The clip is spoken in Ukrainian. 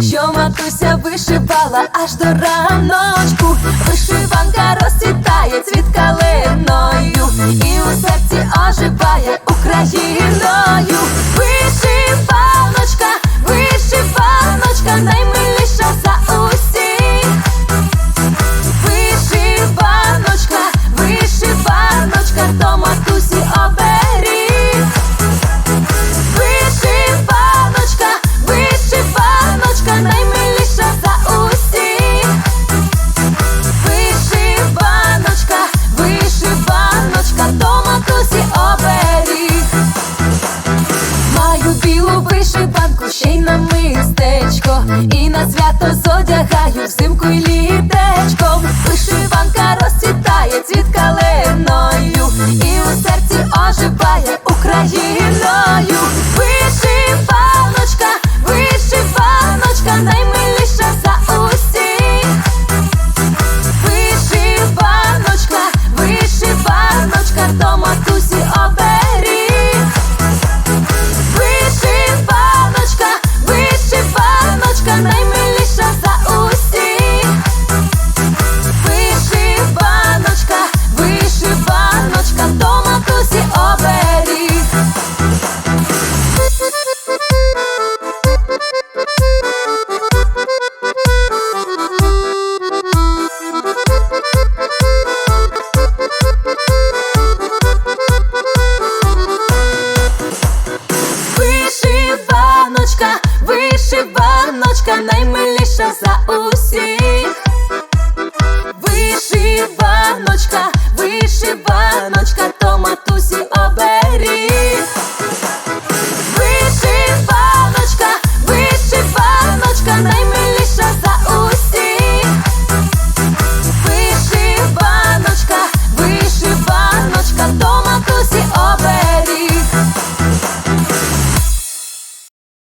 що матуся вишивала аж до раночку. Вишиванка до матусі оберіг. Маю білу вишиванку, ще й на мистечко, і на свято зодягаю взимку й літечком. Дівчиночка наймиліша за усіх, вишиваночка, вишиваночка, то матусі оберіг. Вишиваночка, вишиваночка, наймиліша.